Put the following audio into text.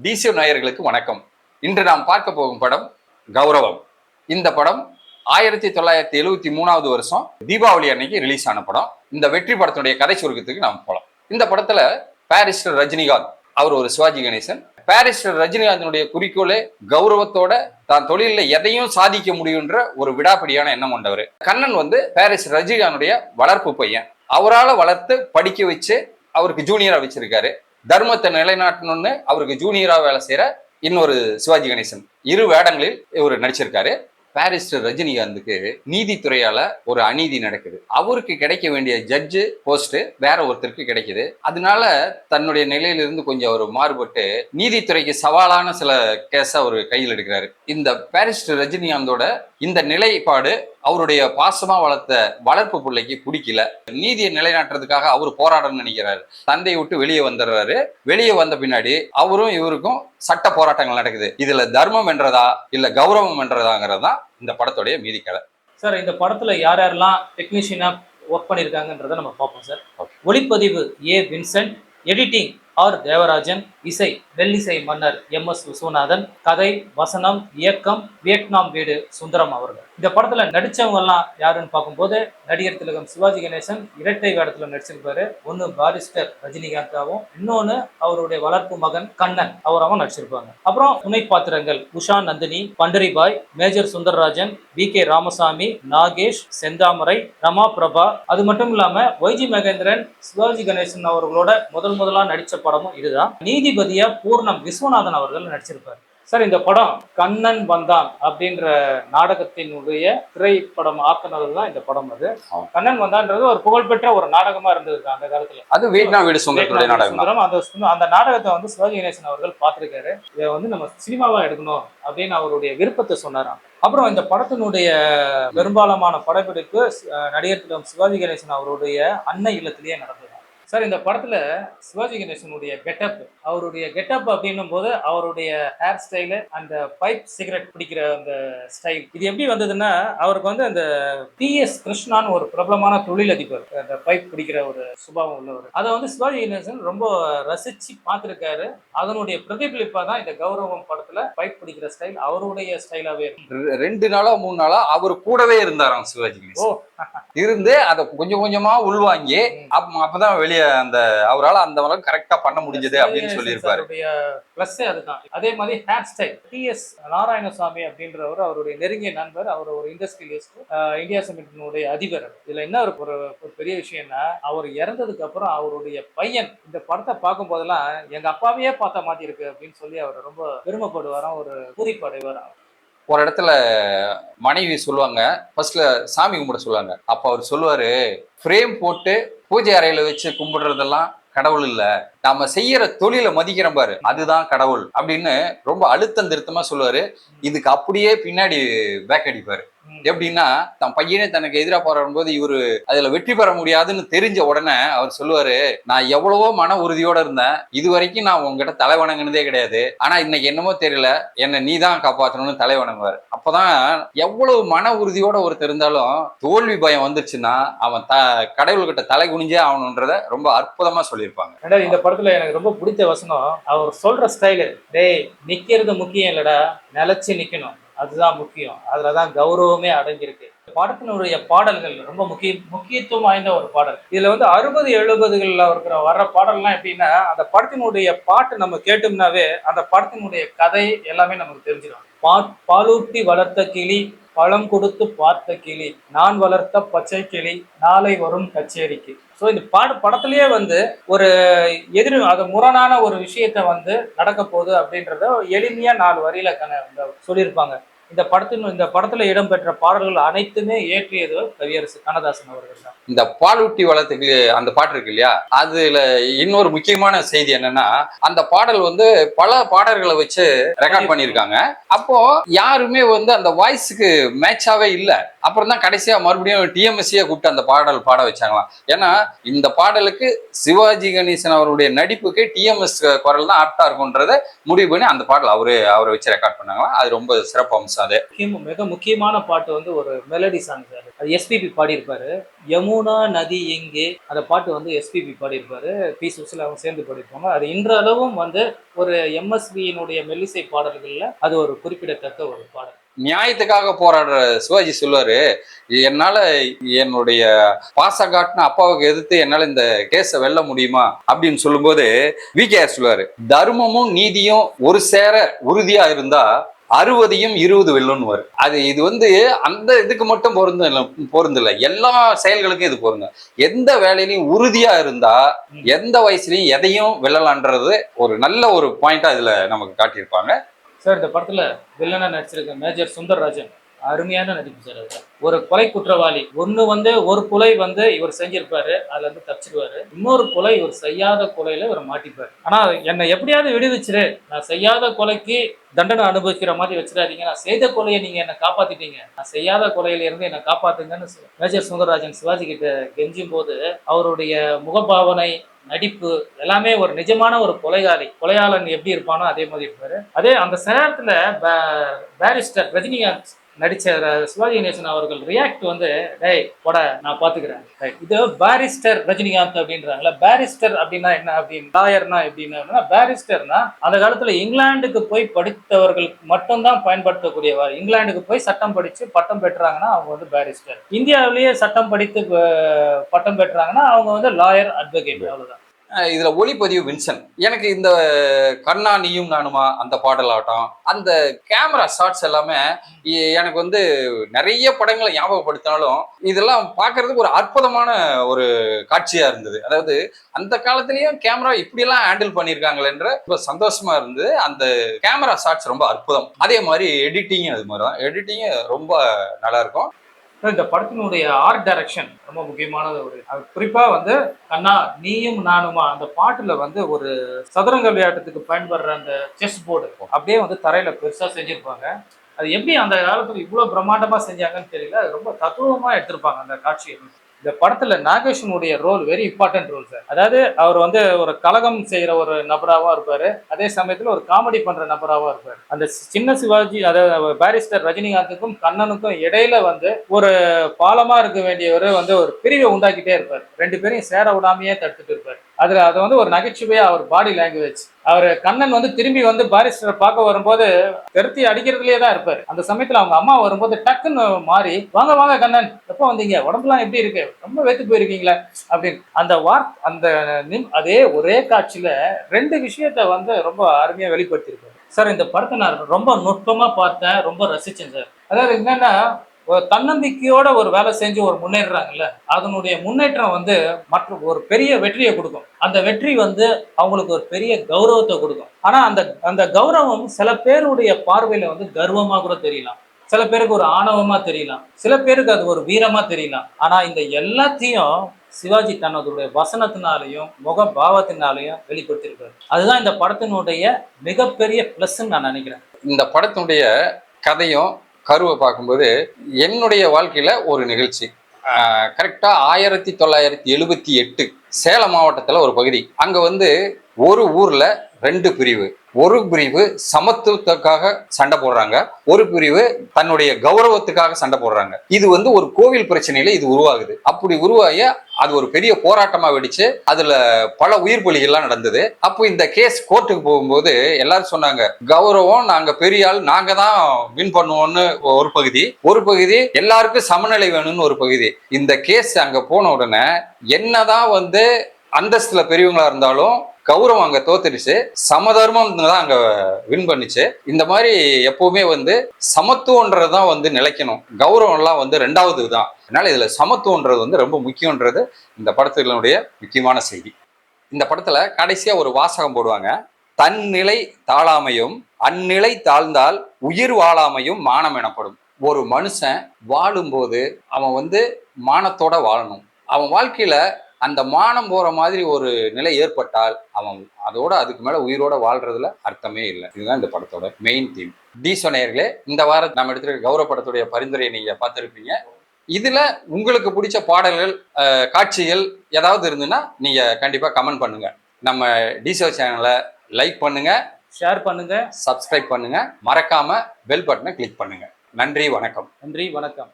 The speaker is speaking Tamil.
டிசி நாயர்களுக்கு வணக்கம். இன்று நாம் பார்க்க போகும் படம் கௌரவம். இந்த படம் ஆயிரத்தி தொள்ளாயிரத்தி எழுவத்தி மூணாவது வருஷம் தீபாவளி அன்னைக்கு ரிலீஸ் ஆன படம். இந்த வெற்றி படத்தினுடைய கதை சுருக்கத்துக்கு நாம் போகலாம் இந்த படத்துல பாரிஸ்டர் ரஜினிகாந்த் அவர் ஒரு சிவாஜி கணேசன். பாரிஸ்டர் ரஜினிகாந்தினுடைய குறிக்கோளே கௌரவத்தோட தான் தொழிலில் எதையும் சாதிக்க முடியுன்ற ஒரு விடாப்பிடியான எண்ணம் கொண்டவர். கண்ணன் வந்து பாரிஸ் ரஜினிகாந்தினுடைய வளர்ப்பு பையன். அவரால் வளர்த்து படிக்க வச்சு அவருக்கு ஜூனியரா வச்சிருக்காரு. தர்மத்தை நிலைநாட்டணும்னு அவருக்கு ஜூனியரா வேலை செய்யற இன்னொரு சிவாஜி கணேசன். இரு வேடங்களில் இவர் நடிச்சிருக்காரு. பாரிஸ்டர் ரஜினிகாந்துக்கு நீதித்துறையால ஒரு அநீதி நடக்குது. அவருக்கு கிடைக்க வேண்டிய ஜட்ஜு போஸ்ட் வேற ஒருத்தருக்கு கிடைக்குது. அதனால தன்னுடைய நிலையிலிருந்து கொஞ்சம் அவர் மாறுபட்டு நீதித்துறைக்கு சவாலான சில கேஸ அவர் கையில் எடுக்கிறாரு. இந்த பாரிஸ்டர் ரஜினிகாந்தோட இந்த நிலைப்பாடு அவருடைய பாசமா வளர்த்த வளர்ப்பு பிள்ளைக்கு பிடிக்கல. நீதியை நிலைநாட்டுறதுக்காக அவர் போராடணும்னு நினைக்கிறாரு. தந்தையை விட்டு வெளியே வந்துடுறாரு. வெளியே வந்த பின்னாடி அவரும் இவருக்கும் சட்ட போராட்டங்கள் நடக்குது. இதுல தர்மம் என்றதா இல்ல கௌரவம் என்றதாங்கிறது தான் இந்த படத்துடைய மீதி கதை சார் இந்த படத்துல யார் யாரெல்லாம் டெக்னீஷியனா ஒர்க் பண்ணியிருக்காங்கன்றதை நம்ம பார்ப்போம் சார். ஒளிப்பதிவு A Vincent editing R Devarajan இசை வெள்ளிசை மன்னர் எம் எஸ் விஸ்வநாதன் கதை வசனம் இயக்கம் வியட்நாம் வீடு சுந்தரம் அவர்கள். இந்த படத்துல நடிச்சவங்க எல்லாம் யாருன்னு பார்க்கும்போது நடிகர் திலகம் சிவாஜி கணேசன் இரட்டை வேடத்துல நடிச்சிருப்பாரு. ஒன்னு பாரிஸ்டர் ரஜினிகாந்தாவும் இன்னொன்னு அவருடைய வளர்ப்பு மகன் கண்ணன் அவராவும் நடிச்சிருப்பாங்க. அப்புறம் துணை பாத்திரங்கள் Usha Nandini Pandaribai major Sundararajan V K Ramasamy Nagesh Senthamarai Rama Prabha. அது மட்டும் இல்லாம ஒய்ஜி மகேந்திரன் சிவாஜி கணேசன் அவர்களோட முதல் முதலா நடிச்ச படமும் இதுதான். நீதிபதியா பூர்ணம் விஸ்வநாதன் அவர்கள் நடிச்சிருப்பார். சார் இந்த படம் கண்ணன் வந்தான் அப்படின்ற நாடகத்தினுடைய திரைப்படம் ஆக்குனது தான் இந்த படம் அது. கண்ணன் வந்தான்றது ஒரு புகழ்பெற்ற ஒரு நாடகமா இருந்தது அந்த காலத்துல. அது வியட்நாம் வீடு சுந்தரத்துடைய நாடகம் அந்த அந்த நாடகத்தை வந்து சிவாஜி கணேசன் அவர்கள் பார்த்திருக்காரு. இதை வந்து நம்ம சினிமாவா எடுக்கணும் அப்படின்னு அவருடைய விருப்பத்தை சொன்னாராம். அப்புறம் இந்த படத்தினுடைய பெரும்பாலான படப்பிடிப்பு நடிகர் சிவாஜி கணேசன் அவருடைய அன்னை இல்லத்திலேயே நடந்தது. சார் இந்த படத்துல சிவாஜி கணேசனுடைய கெட்டப் அவருடைய கெட்டப் அப்படின்னும் போது அவருடைய ஹேர் ஸ்டைலு அந்த பைப் சிகரெட் பிடிக்கிற அந்த ஸ்டைல் இது எப்படி வந்ததுன்னா அவருக்கு வந்து அந்த டிஎஸ் கிருஷ்ணான்னு ஒரு பிரபலமான தொழிலதிபர் அந்த பைப் பிடிக்கிற ஒரு சுபாவம் உள்ளவர். அதை வந்து சிவாஜி கணேசன் ரொம்ப ரசிச்சு பார்த்திருக்காரு. அதனுடைய பிரதிபலிப்பா தான் இந்த கௌரவம் படத்துல பைப் பிடிக்கிற ஸ்டைல் அவருடைய ஸ்டைலாவே ரெண்டு நாளா மூணு நாளா அவர் கூடவே இருந்தாராம் சிவாஜி ஓ. கணேசன் இருந்து அதை கொஞ்சம் கொஞ்சமா உள்வாங்கி அப்ப அப்பதான் வெளியே அந்த அவரால் அந்த அளவுக்கு கரெக்டா பண்ண முடிஞ்சது அப்படின்னு சொல்லியிருப்பாரு. பிளஸ் அதுதான். அதே மாதிரி ஹேர் ஸ்டைல் டிஎஸ் நாராயணசாமி அப்படின்றவர் அவருடைய நெருங்கிய நண்பர் அவர் ஒரு இண்டஸ்ட்ரியலிஸ்ட் இந்தியா சிமெண்டினுடைய அதிபர் இதுல என்ன ஒரு ஒரு பெரிய விஷயம்னா அவர் இறந்ததுக்கு அப்புறம் அவருடைய பையன் இந்த படத்தை பார்க்கும் போதெல்லாம் எங்க அப்பாவையே பார்த்த மாதிரி இருக்கு அப்படின்னு சொல்லி அவர் ரொம்ப பெருமைப்படுவாராம் ஒரு பூரிப்படைவாராம். ஒரு இடத்துல மனைவி சொல்லுவாங்க ஃபர்ஸ்ட்ல சாமி கும்பிட சொல்லுவாங்க. அப்ப அவர் சொல்லுவாரு ஃப்ரேம் போட்டு பூஜை அறையில வச்சு கும்பிடுறதெல்லாம் கடவுள் இல்ல. நாம செய்யற தொழிலை மதிக்கிறோம் பாரு. அதுதான் கடவுள் அப்படின்னு ரொம்ப அழுத்தம் திருத்தமா சொல்லுவாரு. இதுக்கு அப்படியே பின்னாடி பேக் அடிப்பாரு. எப்படின்னா தன் பையனே தனக்கு எதிராக போராடும் போது இவரு அதுல வெற்றி பெற முடியாதுன்னு தெரிஞ்ச உடனே அவர் சொல்லுவாரு நான் எவ்வளவோ மன உறுதியோட இருந்தேன். இது வரைக்கும் நான் உங்ககிட்ட தலை வணங்குனதே கிடையாது. ஆனா இன்னைக்கு என்னமோ தெரியல என்னை நீ தான் காப்பாற்றணும்னு தலை வணங்குவார். அப்பதான் எவ்வளவு மன உறுதியோட ஒருத்தர் இருந்தாலும் தோல்வி பயம் வந்துருச்சுன்னா அவன் த கடவுள்கிட்ட தலை குனிஞ்சே ஆகணுன்றத ரொம்ப அற்புதமா சொல்லியிருப்பாங்க. இந்த படத்துல எனக்கு ரொம்ப பிடிச்ச வசனம் அவர் சொல்ற ஸ்டைலு டேய் நிக்கிறது முக்கியம் இல்லடா நிலைச்சு நிக்கணும். அதுதான் முக்கியம். அதில் தான் கௌரவமே அடங்கியிருக்கு. படத்தினுடைய பாடல்கள் ரொம்ப முக்கிய முக்கியத்துவம் வாய்ந்த ஒரு பாடல். இதில் வந்து அறுபது எழுபதுகளில் இருக்கிற வர்ற பாடல்லாம் எப்படின்னா அந்த படத்தினுடைய பாட்டு நம்ம கேட்டோம்னாவே அந்த படத்தினுடைய கதை எல்லாமே நமக்கு தெரிஞ்சிடும். பா பாலூட்டி வளர்த்த கிளி பழம் கொடுத்து பார்த்த கிளி நான் வளர்த்த பச்சை கிளி நாளை வரும் கச்சேரிக்கு. ஸோ இந்த பாட படத்திலேயே வந்து ஒரு எதிர் அது முரணான ஒரு விஷயத்த வந்து நடக்க போகுது அப்படின்றத எளிமையா நாலு வரியில கன சொல்லியிருப்பாங்க. இந்த படத்தின் இந்த படத்துல இடம்பெற்ற பாடல்கள் அனைத்துமே இயற்றியது கவியரசு கண்ணதாசன் அவர்கள் தான். இந்த பாலூட்டி வளத்துக்கு அந்த பாட்டு இருக்கு இல்லையா? அதுல இன்னொரு முக்கியமான செய்தி என்னன்னா அந்த பாடல் வந்து பல பாடல்களை வச்சு ரெக்கார்ட் பண்ணியிருக்காங்க. அப்போ யாருமே வந்து அந்த வாய்ஸுக்கு மேட்சாவே இல்லை. அப்புறம் தான் கடைசியா மறுபடியும் டிஎம்எஸ்சியை கூப்பிட்டு அந்த பாடல் பாட வச்சாங்களாம். ஏன்னா இந்த பாடலுக்கு சிவாஜி கணேசன் அவருடைய நடிப்புக்கு டிஎம்எஸ் குரல் தான் ஆப்டா இருக்கும்ன்றத முடிவு பண்ணி அந்த பாடல் அவரு அவரை வச்சு ரெக்கார்ட் பண்ணாங்களாம். அது ரொம்ப சிறப்பு அம்சம். அது மிக முக்கியமான பாட்டு வந்து ஒரு மெலடி சாங் சார். அது எஸ்பிபி பாடியிருப்பாரு. யமுனா நதி எங்கே? அந்த பாட்டு வந்து எஸ்பிபி பாடியிருப்பாரு. பி சுசில் அவங்க சேர்ந்து பாடியிருப்பாங்க. அது இன்றளவும் வந்து ஒரு எம்எஸ்வியினுடைய மெல்லிசை பாடல்கள்ல அது ஒரு குறிப்பிடத்தக்க ஒரு பாடல். நியாயத்துக்காக போராடுற சிவாஜி சொல்லுவாரு என்னால என்னுடைய பாச காட்டின அப்பாவுக்கு எதிர்த்து என்னால இந்த கேஸை வெல்ல முடியுமா? அப்படின்னு சொல்லும்போது வி கே சொல்லுவாரு தர்மமும் நீதியும் ஒரு சேர உறுதியா இருந்தா அறுபதையும் இருபது வெல்லும்னுவாரு அது இது வந்து அந்த இதுக்கு மட்டும் பொருந்து இல்ல எல்லா செயல்களுக்கும் இது பொருங்க எந்த வேலையிலையும் உறுதியா இருந்தா எந்த வயசுலையும் எதையும் வெல்லலான்றது ஒரு நல்ல ஒரு பாயிண்டா இதுல நமக்கு காட்டியிருப்பாங்க. சார் இந்த படத்துல வில்லனா நடிச்சிருக்க மேஜர் சுந்தர்ராஜன். அருமையான நடிப்பு சார் அதுல ஒரு கொலை குற்றவாளி. ஒன்று வந்து ஒரு கொலை வந்து இவர் செஞ்சிருப்பாரு. அதுல இருந்து தப்பிச்சிருவாரு. இன்னொரு கொலை இவர் செய்யாத கொலையில இவர் மாட்டிப்பாரு. ஆனா என்னை எப்படியாவது விடுவிச்சிரு. நான் செய்யாத கொலைக்கு தண்டனை அனுபவிக்கிற மாதிரி வச்சிடாதீங்க. நான் செய்த கொலையை நீங்க என்னை காப்பாத்திட்டீங்க. நான் செய்யாத கொலையில இருந்து என்னை காப்பாத்துங்கன்னு மேஜர் சுந்தரராஜன் சிவாஜி கிட்ட கெஞ்சும் போது அவருடைய முகபாவனை நடிப்பு எல்லாமே ஒரு நிஜமான ஒரு கொலைகாரி. கொலையாளன் எப்படி இருப்பானோ அதே மாதிரி இருப்பாரு. அதே அந்த நேரத்துல பேரிஸ்டர் ரஜினிகாந்த் நடிச்ச சிவாஜி கணேசன் அவர்கள் ரியாக்ட் வந்து டேய் போட நான் பாத்துக்கிறேன். இது பாரிஸ்டர் ரஜினிகாந்த் அப்படின்றாங்கல்ல. பாரிஸ்டர் அப்படின்னா என்ன? அப்படின்னு லாயர்னா எப்படின்னா பாரிஸ்டர்னா அந்த காலத்துல இங்கிலாந்துக்கு போய் படித்தவர்கள் மட்டும்தான் பயன்படுத்தக்கூடியவர். இங்கிலாந்துக்கு போய் சட்டம் படிச்சு பட்டம் பெற்றாங்கன்னா அவங்க வந்து பாரிஸ்டர் இந்தியாவிலேயே சட்டம் படித்து பட்டம் பெற்றாங்கன்னா அவங்க வந்து லாயர் அட்வொகேட் அவ்வளவுதான். இதில் ஒளிப்பதிவு வின்சன். எனக்கு இந்த கண்ணா நீயும் நானுமா அந்த பாடலாட்டம் அந்த கேமரா ஷாட்ஸ் எல்லாமே எனக்கு வந்து நிறைய படங்களை ஞாபகப்படுத்தினாலும் இதெல்லாம் பார்க்கறதுக்கு ஒரு அற்புதமான ஒரு காட்சியாக இருந்தது. அதாவது அந்த காலத்துலேயும் கேமரா இப்படியெல்லாம் ஹேண்டில் பண்ணியிருக்காங்களேன்ற ரொம்ப சந்தோஷமாக இருந்தது. அந்த கேமரா ஷாட்ஸ் ரொம்ப அற்புதம். அதே மாதிரி எடிட்டிங்கும் அது மாதிரி தான் எடிட்டிங்கும் ரொம்ப நல்லாயிருக்கும் இந்த படத்தினுடைய ஆர்ட் டைரக்ஷன் ரொம்ப முக்கியமானது ஒரு அது குறிப்பா வந்து கண்ணா நீயும் நானுமா அந்த பாட்டுல வந்து ஒரு சதுரங்க விளையாட்டுக்கு பயன்படுற அந்த செஸ் போர்டு அப்படியே வந்து தரையில பெருசா செஞ்சிருப்பாங்க. அது எப்படி அந்த காலத்துல இவ்வளவு பிரம்மாண்டமா செஞ்சாங்கன்னு தெரியல. அது ரொம்ப தத்துவமா எடுத்திருப்பாங்க அந்த காட்சியை. இந்த படத்துல நாகேஷனுடைய role very important role sir அதாவது அவர் வந்து ஒரு கலகம் செய்யற ஒரு நபராவா இருப்பாரு. அதே சமயத்துல ஒரு காமெடி பண்ற நபராவா இருப்பாரு. அந்த சின்ன சிவாஜி அதாவது பாரிஸ்டர் ரஜினிகாந்துக்கும் கண்ணனுக்கும் இடையில வந்து ஒரு பாலமா இருக்க வேண்டியவர் வந்து ஒரு பிரிவை உண்டாக்கிட்டே இருப்பார். ரெண்டு பேரையும் சேர விடாமையே தடுத்துட்டு இருப்பார். அதில் அதை வந்து ஒரு நகைச்சுவையாக அவர் பாடி லாங்குவேஜ் அவர் கண்ணன் வந்து திரும்பி வந்து பாரிஸ்டரை பார்க்க வரும்போது திருத்தி அடிக்கிறதுலேயே தான் இருப்பார். அந்த சமயத்தில் அவங்க அம்மா வரும்போது டக்குன்னு மாறி வாங்க வாங்க கண்ணன் எப்போ வந்தீங்க? உடம்புலாம் எப்படி இருக்கு? ரொம்ப வெத்து போயிருக்கீங்களே? அப்படின்னு அந்த வார் அந்த நிம் அதே ஒரே காட்சியில ரெண்டு விஷயத்த வந்து ரொம்ப அருமையாக வெளிப்படுத்தியிருக்காரு சார் இந்த படத்தை நான் ரொம்ப நுட்பமாக பார்த்தேன். ரொம்ப ரசித்தேன் சார். அதாவது என்னென்னா ஒரு தன்னம்பிக்கையோட ஒரு வேலை செஞ்சு ஒரு முன்னேறாங்கல்ல அதனுடைய முன்னேற்றம் வந்து மற்ற ஒரு பெரிய வெற்றியை கொடுக்கும். அந்த வெற்றி வந்து அவங்களுக்கு ஒரு பெரிய கௌரவத்தை கொடுக்கும். ஆனா அந்த அந்த கௌரவம் சில பேருடைய பார்வையில வந்து கர்வமா கூட தெரியலாம். சில பேருக்கு ஒரு ஆணவமா தெரியலாம். சில பேருக்கு அது ஒரு வீரமா தெரியலாம். ஆனா இந்த எல்லாத்தையும் சிவாஜி தன்னதுடைய வசனத்தினாலையும் முக பாவத்தினாலையும் வெளிப்படுத்தியிருக்காரு. அதுதான் இந்த படத்தினுடைய மிகப்பெரிய பிளஸ்ன்னு நான் நினைக்கிறேன். இந்த படத்தினுடைய கதையும் கருவை பார்க்கும்போது என்னுடைய வாழ்க்கையில ஒரு நிகழ்ச்சி. கரெக்டா ஆயிரத்தி தொள்ளாயிரத்தி எழுபத்தி எட்டு சேலம் மாவட்டத்துல ஒரு பகுதி. அங்க வந்து ஒரு ஊர்ல ரெண்டு பிரிவு. ஒரு பிரிவு சமத்துவத்துக்காக சண்டை போடுறாங்க. ஒரு பிரிவு தன்னுடைய கௌரவத்துக்காக சண்டை போடுறாங்க. இது வந்து ஒரு கோவில் பிரச்சனையில இது உருவாகுது. அப்படி உருவாகி அது ஒரு பெரிய போராட்டமா வெடிச்சு அதுல பல உயிர் பலிகள்லாம் நடந்தது. அப்போ இந்த கேஸ் கோர்ட்டுக்கு போகும்போது எல்லாரும் சொன்னாங்க கௌரவம் நாங்க பெரிய ஆள் நாங்க தான் வின் பண்ணுவோம்னு ஒரு பகுதி. ஒரு பகுதி எல்லாருக்கும் சமநிலை வேணும்னு ஒரு பகுதி. இந்த கேஸ் அங்க போன உடனே என்னதான் வந்து அந்தஸ்துல பெரியவங்களா இருந்தாலும் கௌரவம் அங்க தோத்துடுச்சு. சமதர்மம் தான் அங்க வின் பண்ணுச்சு. இந்த மாதிரி எப்பவுமே வந்து சமத்துவன்றதுதான் வந்து நிலைக்கணும். கௌரவம் எல்லாம் வந்து ரெண்டாவது தான் அதனால இதுல சமத்துவன்றது வந்து ரொம்ப முக்கியன்றது இந்த படத்தினுடைய முக்கியமான செய்தி. இந்த படத்துல கடைசியா ஒரு வாசகம் போடுவாங்க. தன்னிலை தாழாமையும் அந்நிலை தாழ்ந்தால் உயிர் வாழாமையும் மானம் எனப்படும். ஒரு மனுஷன் வாழும்போது அவன் வந்து மானத்தோட வாழணும். அவன் வாழ்க்கையில அந்த மானம் போற மாதிரி ஒரு நிலை ஏற்பட்டால் அவன் அதோட அதுக்கு மேல உயிரோட வாழ்றதுல அர்த்தமே இல்லை. இதுதான் இந்த படத்தோட மெயின் தீம் டீசோ நேயர்களே இந்த வாரம் நம்ம எடுத்துருக்க கௌரவ படத்துடைய பரிந்துரையை நீங்க பார்த்துருப்பீங்க. இதுல உங்களுக்கு பிடிச்ச பாடல்கள் காட்சிகள் ஏதாவது இருந்துன்னா நீங்க கண்டிப்பா கமெண்ட் பண்ணுங்க. நம்ம டிசோ சேனலை லைக் பண்ணுங்க ஷேர் பண்ணுங்க. சப்ஸ்கிரைப் பண்ணுங்க. மறக்காம பெல் பட்டனை கிளிக் பண்ணுங்க. நன்றி வணக்கம். நன்றி வணக்கம்.